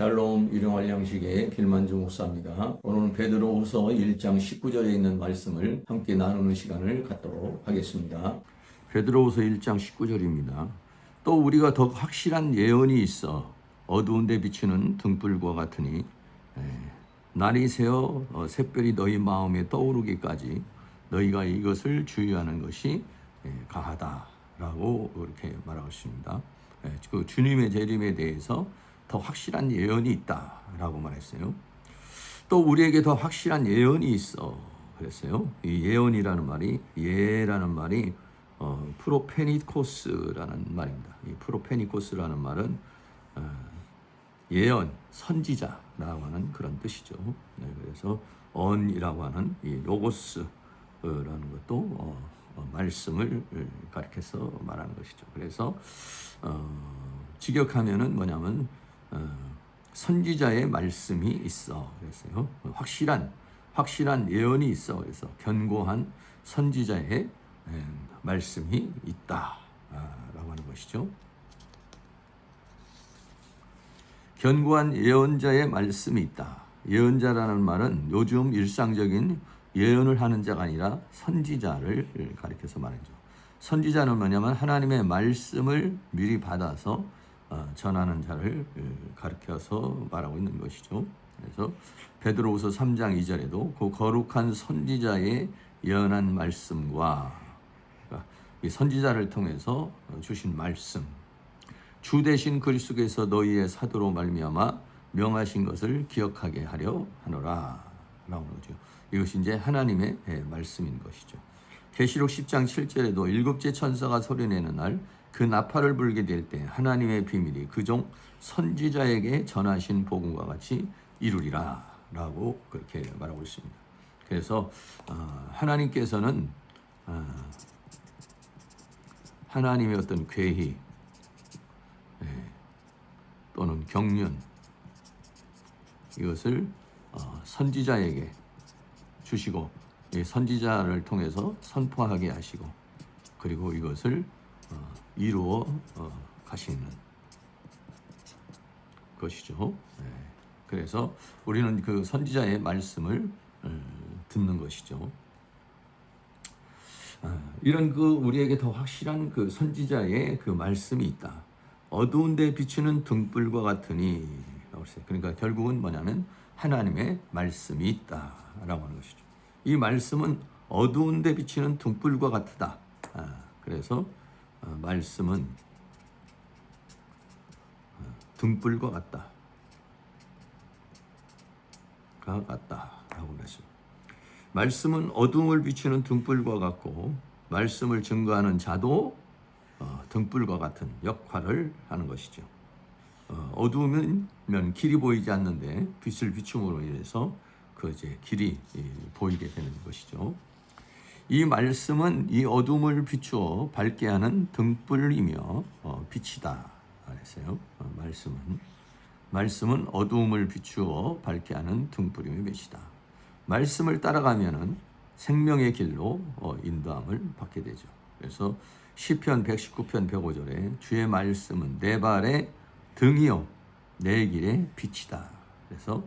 샬롬 일용할 양식의 길만주 목사입니다. 오늘은 베드로후서 1장 19절에 있는 말씀을 함께 나누는 시간을 갖도록 하겠습니다. 베드로후서 1장 19절입니다. 또 우리가 더 확실한 예언이 있어 어두운 데 비추는 등불과 같으니 에, 날이 새어 어, 샛별이 너희 마음에 떠오르기까지 너희가 이것을 주의하는 것이 에, 가하다라고 그렇게 말하고 있습니다. 에, 그 주님의 재림에 대해서 더 확실한 예언이 있다라고 말했어요. 또 우리에게 더 확실한 예언이 있어 그랬어요. 이 예언이라는 말이 예라는 말이 어, 프로페니코스라는 말입니다. 이 프로페니코스라는 말은 어, 예언, 선지자라고 하는 그런 뜻이죠. 네, 그래서 언이라고 하는 이 로고스라는 것도 어, 어, 말씀을 가리켜서 말하는 것이죠. 그래서 어, 직역하면은 뭐냐면 어, 선지자의 말씀이 있어 그랬어요. 확실한 확실한 예언이 있어 그래서 견고한 선지자의 에, 말씀이 있다라고 하는 것이죠. 견고한 예언자의 말씀이 있다. 예언자라는 말은 요즘 일상적인 예언을 하는 자가 아니라 선지자를 가리켜서 말하죠. 선지자는 뭐냐면 하나님의 말씀을 미리 받아서 어, 전하는 자를 가리켜서 말하고 있는 것이죠. 그래서 베드로후서 3장 2절에도 그 거룩한 선지자의 예언한 말씀과 그러니까 이 선지자를 통해서 주신 말씀 주 대신 그리스도께서 너희의 사도로 말미암아 명하신 것을 기억하게 하려 하노라 라는 거죠. 이것이 이제 하나님의 예, 말씀인 것이죠. 계시록 10장 7절에도 일곱째 천사가 소리내는 날 그 나팔을 불게 될 때 하나님의 비밀이 그 종 선지자에게 전하신 복음과 같이 이루리라 라고 그렇게 말하고 있습니다. 그래서 어, 하나님께서는 어, 하나님의 어떤 괴희 예, 또는 경륜 이것을 어, 선지자에게 주시고 이 선지자를 통해서 선포하게 하시고 그리고 이것을 어, 이루어 어, 가시는 것이죠. 네. 그래서 우리는 그 선지자의 말씀을 어, 듣는 것이죠. 아, 이런 그 우리에게 더 확실한 그 선지자의 그 말씀이 있다. 어두운 데 비추는 등불과 같으니 그러니까 결국은 뭐냐면 하나님의 말씀이 있다라고 하는 것이죠. 이 말씀은 어두운 데 비치는 등불과 같다. 아, 그래서 어, 말씀은 어, 등불과 같다. 가 같다 라고 말했습니다. 말씀은 어둠을 비추는 등불과 같고 말씀을 증거하는 자도 어, 등불과 같은 역할을 하는 것이죠. 어, 어두우면 길이 보이지 않는데 빛을 비춤으로 인해서 그 이제 길이 보이게 되는 것이죠. 이 말씀은 이 어둠을 비추어 밝게 하는 등불이며 어, 빛이다 그랬어요. 어, 말씀은 말씀은 어둠을 비추어 밝게 하는 등불이며 빛이다. 말씀을 따라가면은 생명의 길로 어, 인도함을 받게 되죠. 그래서 시편 119편 105절에 주의 말씀은 내 발의 등이요 내 길의 빛이다. 그래서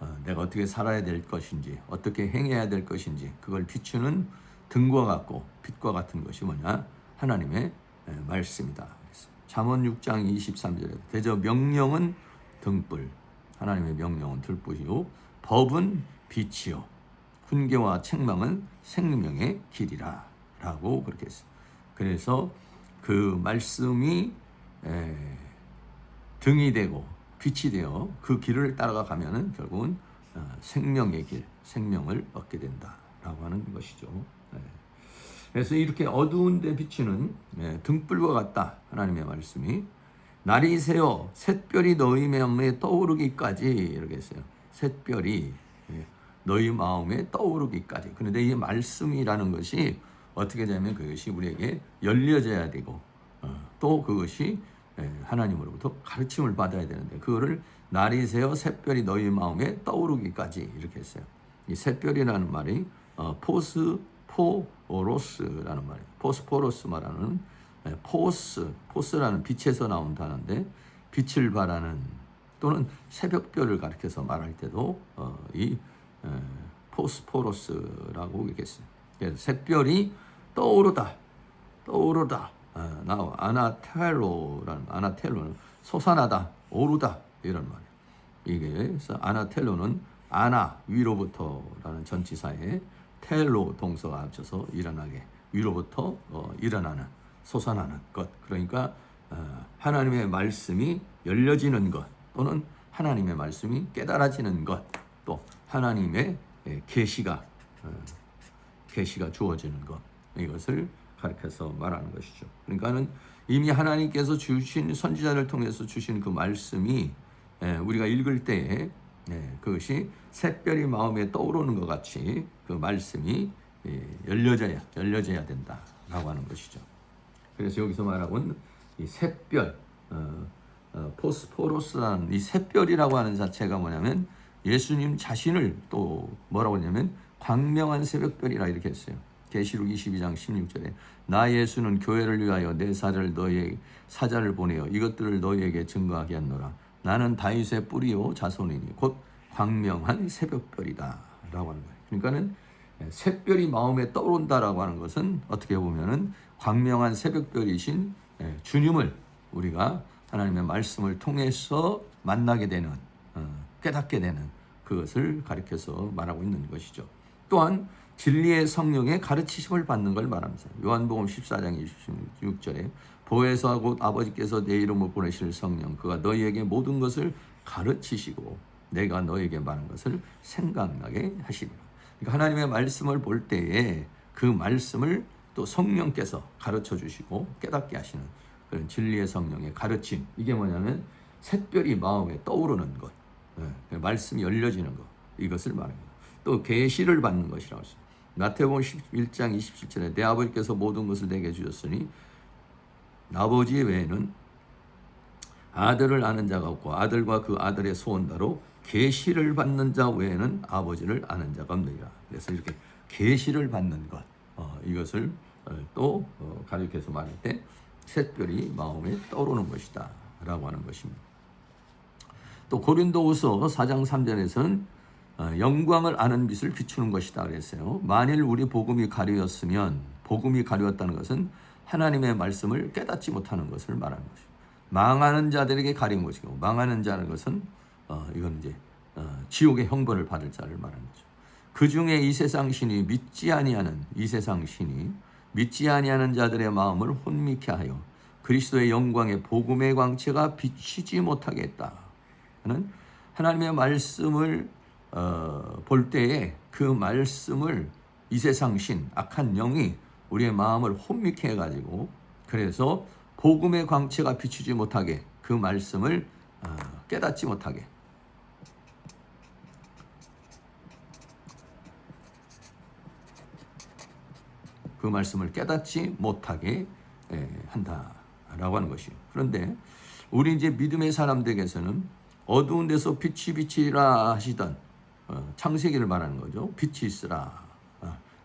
어, 내가 어떻게 살아야 될 것인지 어떻게 행해야 될 것인지 그걸 비추는 등과 같고 빛과 같은 것이 뭐냐 하나님의 말씀이다. 잠언 6장 23절에 대저 명령은 등불 하나님의 명령은 들불이요 법은 빛이요 훈계와 책망은 생명의 길이라 라고 그렇게 했어요. 그래서 그 말씀이 등이 되고 빛이 되어 그 길을 따라가 가면은 결국은 어, 생명의 길, 생명을 얻게 된다라고 하는 것이죠. 네. 그래서 이렇게 어두운 데 비치는 네, 등불과 같다. 하나님의 말씀이 날이 새어 샛별이 너희 마음에 떠오르기까지 이렇게 했어요. 샛별이 예, 너희 마음에 떠오르기까지. 그런데 이 말씀이라는 것이 어떻게 되면 그것이 우리에게 열려져야 되고 어, 또 그것이 예, 하나님으로부터 가르침을 받아야 되는데 그거를 날이 새어 샛별이 너희 마음에 떠오르기까지 이렇게 했어요. 이 샛별이라는 말이 어, 포스 포로스라는 말이에요. 포스포로스 말하는 예, 포스 포스라는 빛에서 나온 단어인데 빛을 발하는 또는 새벽별을 가리켜서 말할 때도 어, 이 에, 포스포러스라고 얘기했어요. 새별이 떠오르다, 떠오르다 어, 나와 아나텔로라는 아나텔로는 솟아나다, 오르다 이런 말이에요. 이게 아나텔로는 아나 위로부터라는 전치사에 텔로 동서가 합쳐서 일어나게 위로부터 어, 일어나는 솟아나는 것 그러니까 어, 하나님의 말씀이 열려지는 것 또는 하나님의 말씀이 깨달아지는 것 또 하나님의 예, 계시가 어, 계시가 주어지는 것 이것을 가르쳐서 말하는 것이죠. 그러니까는 이미 하나님께서 주신 선지자를 통해서 주신 그 말씀이 예, 우리가 읽을 때에 예, 그것이 샛별이 마음에 떠오르는 것 같이 그 말씀이 예, 열려져야 열려져야 된다라고 하는 것이죠. 그래서 여기서 말하고는 이 샛별 어, 어, 포스포로스라는 이 샛별이라고 하는 자체가 뭐냐면 예수님 자신을 또 뭐라고 하냐면 광명한 새벽별이라 이렇게 했어요. 계시록 22장 16절에 나 예수는 교회를 위하여 내 사자를 너희 사자를 보내어 이것들을 너희에게 증거하게 하노라. 나는 다윗의 뿌리요 자손이니 곧 광명한 새벽별이다 라고 하는 거예요. 그러니까는 새별이 마음에 떠오른다라고 하는 것은 어떻게 보면은 광명한 새벽별이신 예, 주님을 우리가 하나님의 말씀을 통해서 만나게 되는 어, 깨닫게 되는 그것을 가리켜서 말하고 있는 것이죠. 또한 진리의 성령의 가르치심을 받는 걸 말합니다. 요한복음 14장 26절에 보혜사 곧 아버지께서 내 이름을 보내실 성령 그가 너희에게 모든 것을 가르치시고 내가 너에게 말한 것을 생각나게 하시리라. 그러니까 하나님의 말씀을 볼 때에 그 말씀을 또 성령께서 가르쳐 주시고 깨닫게 하시는 그런 진리의 성령의 가르침 이게 뭐냐면 샛별이 마음에 떠오르는 것 예, 말씀이 열려지는 것 이것을 말합니다. 또 계시를 받는 것이라고 했어요. 마태복음 11장 27절에 내 아버지께서 모든 것을 내게 주셨으니 아버지 외에는 아들을 아는 자가 없고 아들과 그 아들의 소원다로 계시를 받는 자 외에는 아버지를 아는 자가 없느니라. 그래서 이렇게 계시를 받는 것 어, 이것을 어, 또 어, 가르쳐서 말할 때 샛별이 마음에 떠오르는 것이다 라고 하는 것입니다. 또 고린도후서 4장 3절에서는 어, 영광을 아는 빛을 비추는 것이다 그랬어요. 만일 우리 복음이 가려였으면 복음이 가려웠다는 것은 하나님의 말씀을 깨닫지 못하는 것을 말하는 것이죠. 망하는 자들에게 가린 것이고 망하는 자는 것은 어, 이건 이제 어, 지옥의 형벌을 받을 자를 말하는 거죠. 그 중에 이 세상 신이 믿지 아니하는 이 세상 신이 믿지 아니하는 자들의 마음을 혼미케 하여 그리스도의 영광의 복음의 광채가 비치지 못하게 했다. 는 하나님의 말씀을 어, 볼 때에 그 말씀을 이 세상 신 악한 영이 우리의 마음을 혼미케 해가지고 그래서 복음의 광채가 비추지 못하게 그 말씀을 어, 깨닫지 못하게 그 말씀을 깨닫지 못하게 에, 한다라고 하는 것이요. 그런데 우리 이제 믿음의 사람들에게서는 어두운 데서 빛이 빛이라 하시던 어, 창세기를 말하는 거죠. 빛이 있으라.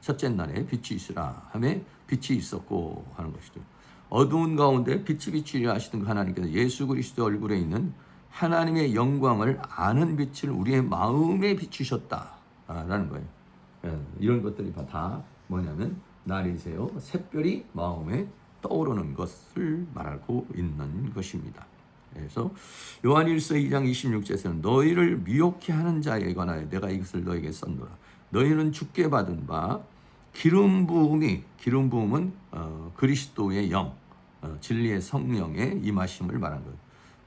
어, 첫째 날에 빛이 있으라 하며 빛이 있었고 하는 것이죠. 어두운 가운데 빛이 빛이라 하시던 그 하나님께서 예수 그리스도 얼굴에 있는 하나님의 영광을 아는 빛을 우리의 마음에 비추셨다라는 거예요. 예, 이런 것들이 다 뭐냐면 날이세요. 샛별이 마음에 떠오르는 것을 말하고 있는 것입니다. 그래서 요한일서 2장 26절에서는 너희를 미혹해 하는 자에 관하여 내가 이것을 너에게 썼노라. 너희는 죽게 받은 바 기름 부음이 기름 부음은 어, 그리스도의 영, 어, 진리의 성령의 임하심을 말한 것.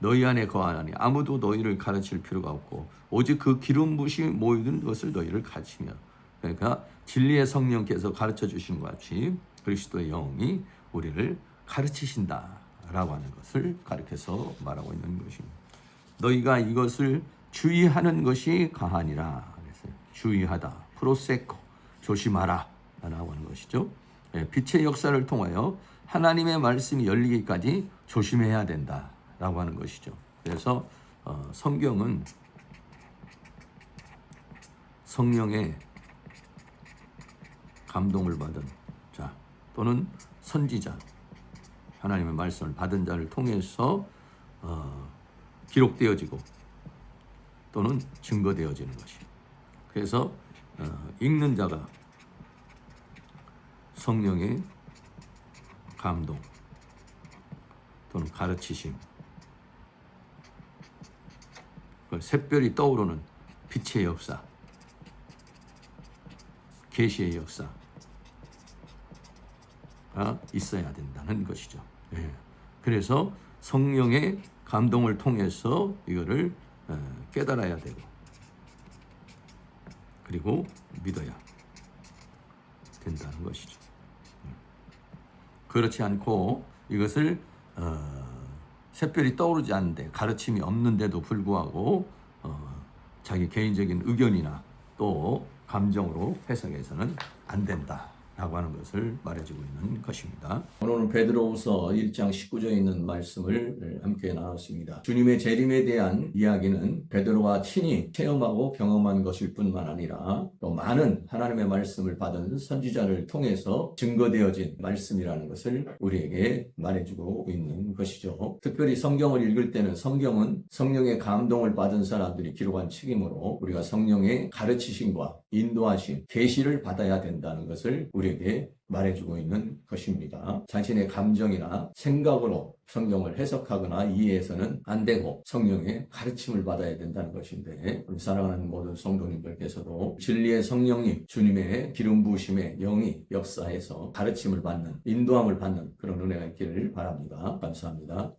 너희 안에 거하나니 아무도 너희를 가르칠 필요가 없고 오직 그 기름 부심이 모이는 것을 너희를 가르치며 그러니까 진리의 성령께서 가르쳐 주신 것 같이 그리스도의 영이 우리를 가르치신다라고 하는 것을 가르쳐서 말하고 있는 것입니다. 너희가 이것을 주의하는 것이 가하니라. 그래서 주의하다, 프로세코, 조심하라. 라고 하는 것이죠. 예, 빛의 역사를 통하여 하나님의 말씀이 열리기까지 조심해야 된다 라고 하는 것이죠. 그래서 어, 성경은 성령의 감동을 받은 자 또는 선지자 하나님의 말씀을 받은 자를 통해서 어, 기록되어지고 또는 증거되어지는 것이. 그래서 어, 읽는 자가 성령의 감동 또는 가르치심, 그 샛별이 떠오르는 빛의 역사, 계시의 역사가 있어야 된다는 것이죠. 예. 그래서 성령의 감동을 통해서 이거를 어, 깨달아야 되고 그리고 믿어야 된다는 것이죠. 음. 그렇지 않고 이것을 어, 샛별이 떠오르지 않는데 가르침이 없는데도 불구하고 어, 자기 개인적인 의견이나 또 감정으로 해석해서는 안 된다 라고 하는 것을 말해주고 있는 것입니다. 오늘은 베드로후서 1장 19절에 있는 말씀을 함께 나눴습니다. 주님의 재림에 대한 이야기는 베드로와 친히 체험하고 경험한 것일 뿐만 아니라 또 많은 하나님의 말씀을 받은 선지자를 통해서 증거되어진 말씀이라는 것을 우리에게 말해주고 있는 것이죠. 특별히 성경을 읽을 때는 성경은 성령의 감동을 받은 사람들이 기록한 책이므로 우리가 성령의 가르치심과 인도하심, 계시를 받아야 된다는 것을 우리 에게 말해주고 있는 것입니다. 자신의 감정이나 생각으로 성경을 해석하거나 이해해서는 안 되고 성령의 가르침을 받아야 된다는 것인데 우리 사랑하는 모든 성도님들께서도 진리의 성령님 주님의 기름 부으심의 영이 역사해서 가르침을 받는 인도함을 받는 그런 은혜가 있기를 바랍니다. 감사합니다.